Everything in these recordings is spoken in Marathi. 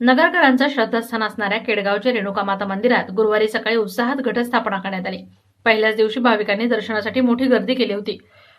नगरकरांचं श्रद्धास्थान असणाऱ्या केडगावच्या रेणुका माता मंदिरात गुरुवारी सकाळी उत्साहात घटस्थापना करण्यात आली. पहिल्याच दिवशी भाविकांनी दर्शनासाठी मोठी गर्दी केली होती.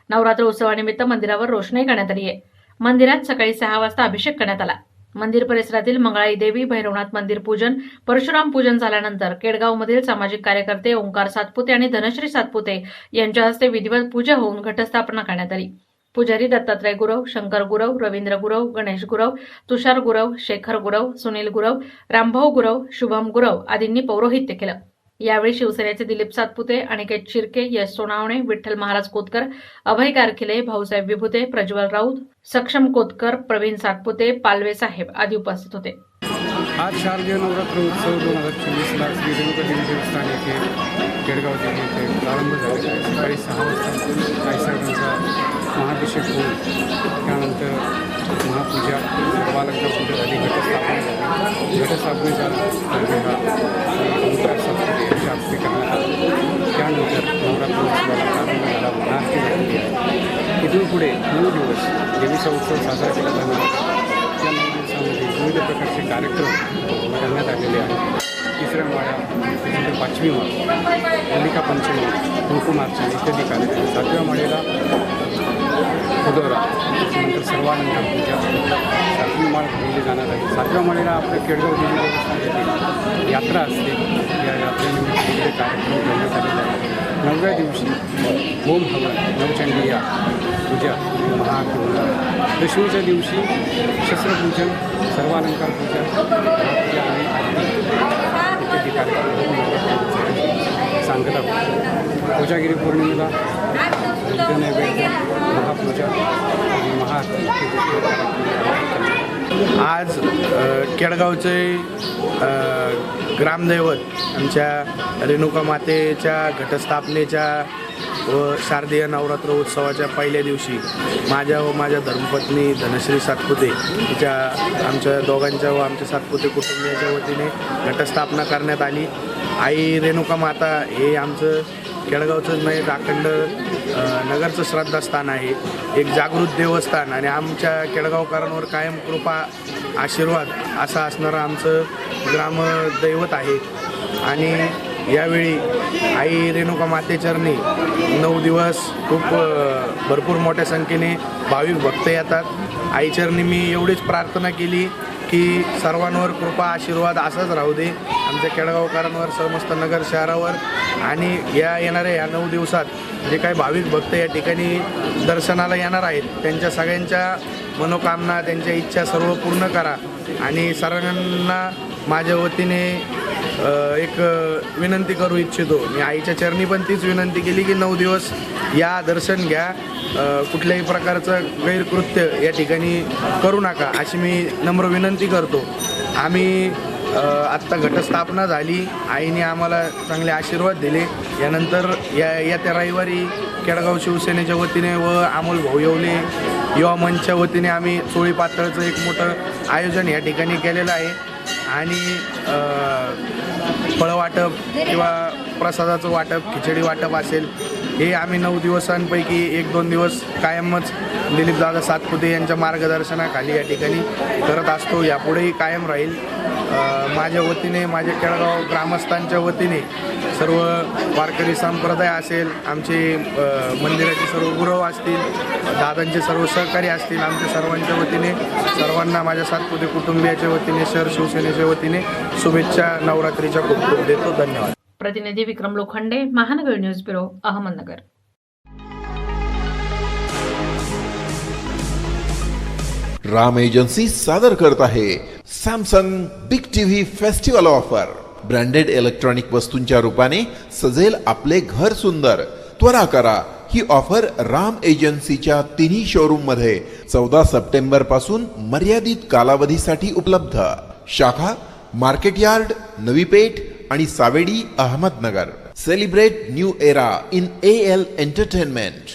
नवरात्र उत्सवानिमित्त मंदिरावर रोषणाई करण्यात आली आहे मंदिरात सकाळी सहा वाजता अभिषेक करण्यात आला. मंदिर परिसरातील मंगळाई देवी भैरवनाथ मंदिर पूजन परशुराम पूजन झाल्यानंतर केडगावमधील सामाजिक कार्यकर्ते ओंकार सातपुते आणि धनश्री सातपुते यांच्या हस्ते विधिवत पूजा होऊन घटस्थापना करण्यात आली. पुजारी दत्तात्रय गुरव शंकर गुरव रवींद्र गुरव गणेश गुरव तुषार गुरव शेखर गुरव सुनील गुरव रामभाऊ गुरव शुभम गुरव आदींनी पौरोहित्य केलं. यावेळी शिवसेनेचे दिलीप सातपुते अनिकेत शिर्के यश सोनावणे विठ्ठल महाराज कोतकर अभय कारखिले भाऊसाहेब विभुते प्रज्वल राऊत सक्षम कोतकर प्रवीण सातपुते पालवे साहेब आदी उपस्थित होते. आज शारदीय नवरात्र उत्सव दोन हजार चोवीसला श्री रेणुका देवी देवस्थान येथे केडगाव देवी येथे प्रारंभ झालेला आहे सकाळी सहा वाजता आईसाहेबांचा महाभिषेक होऊन त्यानंतर महापूजा बालका पूजा झाली घटस्थापना झाली. घटस्थापनेचा कार्यक्रम हा श्री ओंकार सातपुते यांच्या हस्ते करण्यात आला त्यानंतर नवरात्र उत्सवाला प्रारंभ झाला. महाआरती झालेली आहे. इथून पुढे नऊ दिवस देवीचा उत्सव साजरा केला जाणार आहे. या नऊ दिवसामध्ये विविध प्रकारचे कार्यक्रम करण्यात आलेले आहेत. पाचवी माळ होलिका पंचमी कुंकुमार्चना इत्यादी कार्यक्रम सातव्या माळेला खुदोरा त्याच्यानंतर सर्वानंद पूजा. सातवी माळ भरवली जाणार आहे. सातव्या माळेला आपल्या केळगाव देवी यात्रा असते. या यात्रेनिमित्त विविध कार्यक्रम ठेवण्यात आलेले आहेत. नवव्या दिवशी होम हवन नवचंडिया पूजा महापूजा दशमीच्या दिवशी शस्त्रपूजन सर्वालंकार पूजा आणि आरती इत्यादी कार्यक्रम होऊन नवरात्र सांगता आहोत. कोजागिरी पौर्णिमेला नैवेद्य महापूजा महा आज केळगावचे केडगावचे ग्रामदैवत आमच्या रेणुका मातेच्या घटस्थापनेच्या व शारदीय नवरात्र उत्सवाच्या पहिल्या दिवशी माझ्या व माझ्या धर्मपत्नी धनश्री सातपुते तिच्या आमच्या दोघांच्या व आमच्या सातपुते कुटुंबियाच्या वतीने घटस्थापना करण्यात आली. आई रेणुका माता हे आमचं केळगावचंच नाही म्हणजे तर अखंड नगरचं श्रद्धास्थान आहे. एक जागृत देवस्थान आणि आमच्या केळगावकरांवर कायम कृपा आशीर्वाद असा असणारं आमचं ग्रामदैवत आहे. आणि यावेळी आई रेणुका मातेचरणी नऊ दिवस खूप भरपूर मोठ्या संख्येने भाविक भक्त येतात. आईचरणी मी एवढीच प्रार्थना केली की सर्वांवर कृपा आशीर्वाद असाच राहू दे. आमच्या केळगावकरांवर समस्त नगर शहरावर आणि या येणाऱ्या या नऊ दिवसात जे काही भाविक भक्त या ठिकाणी दर्शनाला येणार आहेत त्यांच्या सगळ्यांच्या मनोकामना त्यांच्या इच्छा सर्व पूर्ण करा. आणि सर्वांना माझ्या वतीने एक विनंती करू इच्छितो. मी आईच्या चरणी पण तीच विनंती केली की नऊ दिवस या दर्शन घ्या. कुठल्याही प्रकारचं गैरकृत्य या ठिकाणी करू नका अशी मी नम्र विनंती करतो. आम्ही आत्ता घटस्थापना झाली आईने आम्हाला चांगले आशीर्वाद दिले. यानंतर या येत्या रविवारी केडगाव शिवसेनेच्या वतीने व अमोल भाऊ येवले युवा मंचच्या वतीने आम्ही चोळी पातळचं एक मोठं आयोजन या ठिकाणी केलेलं आहे. आणि फळवाटप वाटप किंवा प्रसादाचं वाटप खिचडी वाटप असेल हे आम्ही नऊ दिवसांपैकी एक दोन दिवस कायमच दिलीपदादा सातपुते यांच्या मार्गदर्शनाखाली या ठिकाणी करत असतो. यापुढेही कायम राहील. माझ्या वतीने माझ्या केळगाव ग्रामस्थांच्या वतीने सर्व वारकरी संप्रदाय असेल आमचे मंदिराचे सर्व गुरव असतील दादांचे सर्व सहकारी असतील आमच्या सर्वांच्या वतीने सर्वांना माझ्या सातपुते कुटुंबियाच्या वतीने शहर शिवसेनेच्या वतीने शुभेच्छा. नवरात्रीच्या खूप खूप देतो. धन्यवाद. प्रतिनिधी Vikram Lokhande Mahanagar news bureau Ahmednagar. Ram agency सादर करत आहे Samsung big TV festival offer. Branded electronic वस्तूंच्या रूपाने सजेल आपले घर सुंदर. त्वरा करा ही ऑफर राम एजन्सीच्या तिन्ही शोरूममध्ये चौदा सप्टेंबरपासून मर्यादित कालावधीसाठी उपलब्ध. शाखा मार्केट यार्ड नवी पेठ आणि Savedi Ahmednagar. Celebrate new era in A L entertainment